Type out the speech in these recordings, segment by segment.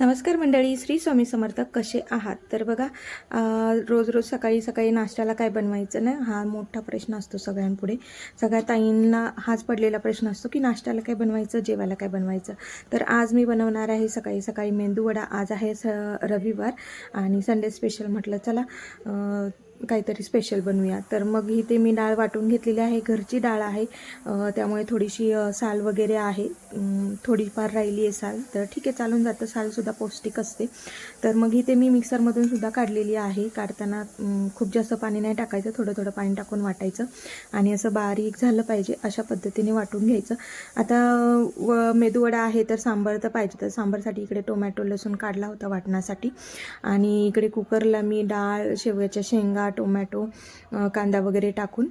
नमस्कार मंडळी श्री स्वामी समर्थक कसे आहात? तर बघा रोज रोज सकाळी सकाळी नाश्त्याला काय बनवायचं ना हा मोठा प्रश्न असतो सगळ्यांपुढे. सगळ्या ताईंना हाच पडलेला प्रश्न असतो की नाश्त्याला काय बनवायचं जेवायला काय बनवायचं? तर आज मी बनवणार आहे सकाळी सकाळी मेंदूवडा आज आहे स रविवार आणि संडे स्पेशल म्हटलं चला काहीतरी स्पेशल बनवूया. तर मग ही ते मी डाळ वाटून घेतलेली आहे. घरची डाळ आहे. त्यामुळे थोडीशी साल वगैरे आहे. थोडीफार राहिली आहे साल. तर ठीक आहे चालून जातं. सालसुद्धा पौष्टिक असते. तर मग ही ते मी मिक्सरमधून सुद्धा काढलेली आहे. काढताना खूप जास्त पाणी नाही टाकायचं. थोडं थोडं पाणी टाकून वाटायचं. आणि असं बारीक झालं पाहिजे. अशा पद्धतीने वाटून घ्यायचं. आता व मेदूवडा आहे तर सांबार तर पाहिजे. तर सांबारसाठी इकडे टोमॅटो लसूण काढला होता वाटण्यासाठी. आणि इकडे कुकरला मी डाळ शेवयाच्या शेंगा टोमॅटो कांदा वगैरे टाकून.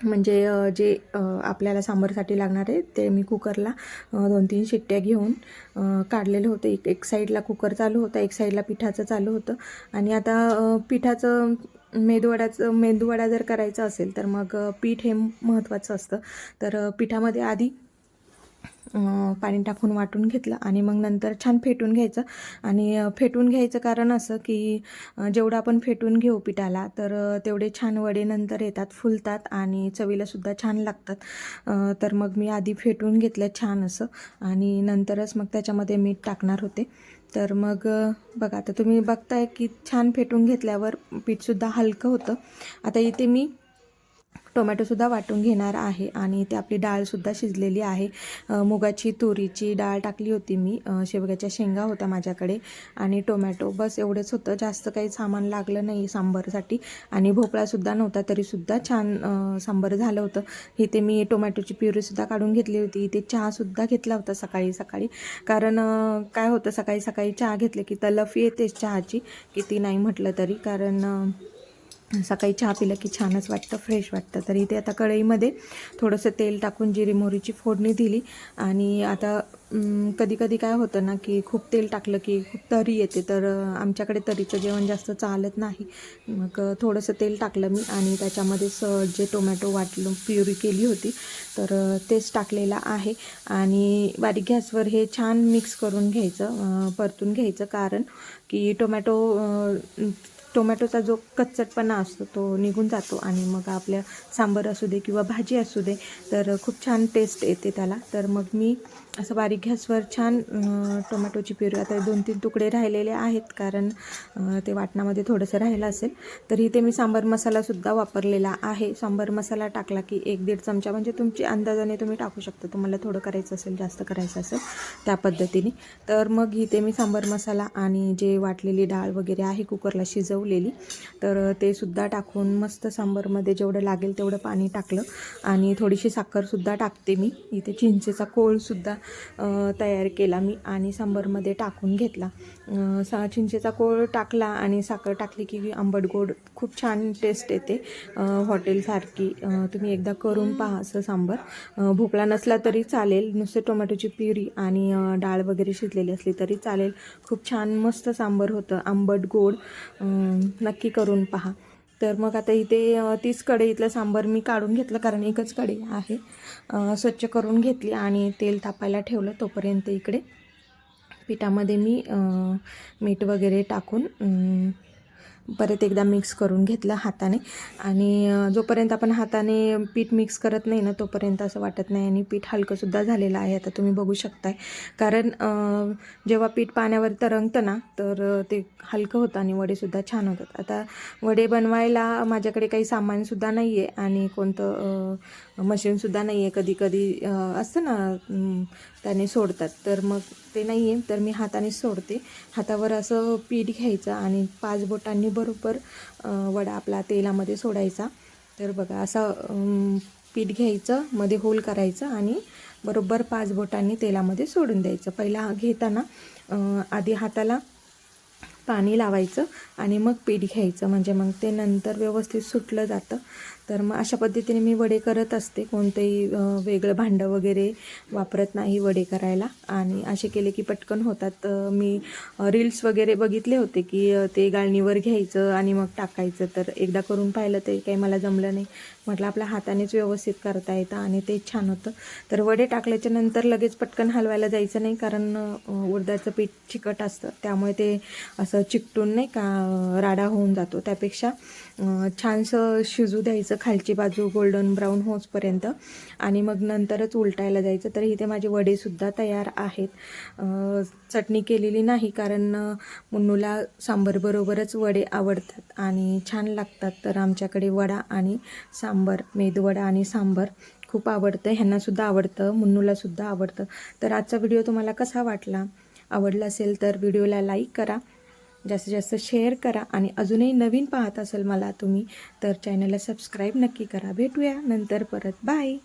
म्हणजे जे आपल्याला सांबारसाठी लागणार आहे ते मी कुकरला दोन तीन शिट्ट्या घेऊन काढलेले काढलेलं होतं. एक एक साईडला कुकर चालू होता एक साईडला पिठाचं चालू होतं. आणि आता पिठाचं मेदूवडाचं मेंदूवडा जर करायचा असेल तर मग पीठ हे महत्त्वाचं असतं. तर पिठामध्ये आधी पाणी टाकून वाटून घेतलं आणि मग नंतर छान फेटून घ्यायचं. आणि फेटून घ्यायचं कारण असं की जेवढं आपण फेटून घेऊ पिठाला तर तेवढे छान वडे नंतर येतात फुलतात आणि चवीलासुद्धा छान लागतात. तर मग मी आधी फेटून घेतलं छान असं आणि नंतरच मग त्याच्यामध्ये मीठ टाकणार होते. तर मग बघा आता तुम्ही बघताय की छान फेटून घेतल्यावर पीठसुद्धा हलकं होतं. आता इथे मी टोमॅटोसुद्धा वाटून घेणार आहे आणि ते आपली डाळसुद्धा शिजलेली आहे. मुगाची तुरीची डाळ टाकली होती मी. शेवग्याच्या शेंगा होत्या माझ्याकडे आणि टोमॅटो. बस एवढंच होतं. जास्त काही सामान लागलं नाही सांबारसाठी आणि भोपळासुद्धा नव्हता तरीसुद्धा छान अ, सांबार झालं होतं. इथे मी टोमॅटोची प्युरीसुद्धा काढून घेतली होती. इथे चहासुद्धा घेतला होता सकाळी सकाळी. कारण काय होतं सकाळी सकाळी चहा घेतले की तलफ येतेच चहाची किती नाही म्हटलं तरी. कारण सकाळी चहा पिलं की छानच वाटतं फ्रेश वाटतं. तर इथे आता कढईमध्ये थोडंसं तेल टाकून जिरी मोहरीची फोडणी दिली. आणि आता कधी कधी काय होतं ना की खूप तेल टाकलं की खूप तरी येते. तर आमच्याकडे तरीचं जेवण जास्त चालत नाही. मग थोडंसं तेल टाकलं मी आणि त्याच्यामध्येच जे टोमॅटो वाटलं प्युरी केली होती. तर तेच टाकलेलं आहे. आणि बारीक गॅसवर हे छान मिक्स करून घ्यायचं परतून घ्यायचं. कारण की टोमॅटो टोमॅटोचा जो कच्चटपणा असतो तो निघून जातो आणि मग आपल्या सांबार असू दे किंवा भाजी असू दे तर खूप छान टेस्ट येते त्याला. तर मग मी असं बारीक गॅसवर छान टोमॅटोची प्युरी आता दोन तीन तुकडे राहिलेले आहेत कारण ते वाटणामध्ये थोडंसं राहिलं असेल. तर इथे मी सांबार मसालासुद्धा वापरलेला आहे. सांबार मसाला टाकला की एक दीड चमचा म्हणजे तुमची अंदाजाने तुम्ही टाकू शकता. तुम्हाला थोडं करायचं असेल जास्त करायचं असेल त्या पद्धतीने. तर मग इथे मी सांबार मसाला आणि जे वाटलेली डाळ वगैरे आहे कुकरला शिजवलेली तर ते सुद्धा टाकून मस्त सांबारमध्ये जेवढं लागेल तेवढं पाणी टाकलं. आणि थोडीशी साखरसुद्धा टाकते मी. इथे चिंचेचा कोळसुद्धा तयार केला मी आणि सांबरमध्ये टाकून घेतला. सा चिंचेचा कोळ टाकला आणि साखर टाकली की आंबट गोड खूप छान टेस्ट येते. हॉटेलसारखी तुम्ही एकदा करून पहा असं सांबार. भोपळा नसला तरी चालेल. नुसते टोमॅटोची प्युरी आणि डाळ वगैरे शिजलेली असली तरी चालेल. खूप छान मस्त सांबर होतं. आंबट गोड. नक्की करून पहा. तर मग आता इथे तीच तीच कढईतलं सांबार मी काढून घेतलं कारण एकच कढई आहे. स्वच्छ करून घेतली आणि तेल तापायला ठेवलं तोपर्यंत इकडे. पिठामध्ये मी मीठ वगैरे टाकून परत एकदा मिक्स करून घेतलं हाताने. आणि जोपर्यंत आपण हाताने पीठ मिक्स करत नाही ना तोपर्यंत असं वाटत नाही. आणि पीठ हलकंसुद्धा झालेलं आहे. आता तुम्ही बघू शकताय. कारण जेव्हा पीठ पाण्यावर तरंगतं ना तर ते हलकं होतं आणि वडेसुद्धा छान होतात. आता वडे बनवायला माझ्याकडे काही सामानसुद्धा नाही आहे आणि कोणतं मशीनसुद्धा नाही आहे कधी कधी असतं ना त्याने सोडतात. तर मग ते नाही आहे तर मी हाताने सोडते. हातावर असं पीठ घ्यायचं आणि पाच बोटांनी बरोबर वडा आपला तेलामध्ये सोडायचा. तर बघा असा पीठ घ्यायचं मध्ये होल करायचं आणि बरोबर पाच बोटांनी तेलामध्ये सोडून द्यायचं. पहिला घेताना आधी हाताला पाणी लावायचं आणि मग पीठ घ्यायचं. म्हणजे मग ते नंतर व्यवस्थित सुटलं जातं. तर मग अशा पद्धतीने मी वडे करत असते. कोणतंही वेगळं भांडं वगैरे वापरत नाही वडे करायला. आणि असे केले की पटकन होतात. मी रील्स वगैरे बघितले होते की ते गाळणीवर घ्यायचं आणि मग टाकायचं. तर एकदा करून पाहिलं ते काही मला जमलं नाही. म्हटलं आपल्या हातानेच व्यवस्थित करता येतं आणि ते छान होतं. तर वडे टाकल्याच्या नंतर लगेच पटकन हलवायला जायचं नाही. कारण उडदाचं पीठ चिकट असतं. त्यामुळे ते असं चिकटून नाही का राडा होऊन जातो. त्यापेक्षा छानसं शिजू द्यायचं खालची बाजू गोल्डन ब्राऊन होसपर्यंत. आणि मग नंतरच उलटायला जायचं. तर इथे माझे वडेसुद्धा तयार आहेत. चटणी केलेली नाही कारण मुन्नूला सांबरबरोबरच वडे आवडतात. आणि छान लागतात. तर आमच्याकडे वडा आणि सांबर मेदूवडा आणि सांबर खूप आवडतं. ह्यांनासुद्धा आवडतं. मुन्नूलासुद्धा आवडतं. तर आजचा व्हिडिओ तुम्हाला कसा वाटला? आवडला असेल तर व्हिडिओला लाईक करा. जास्तीत जास्त शेअर करा आणि अजूनही नवीन पाहत असेल मला तुम्ही तर चॅनलला सबस्क्राईब नक्की करा. भेटूया नंतर परत. बाय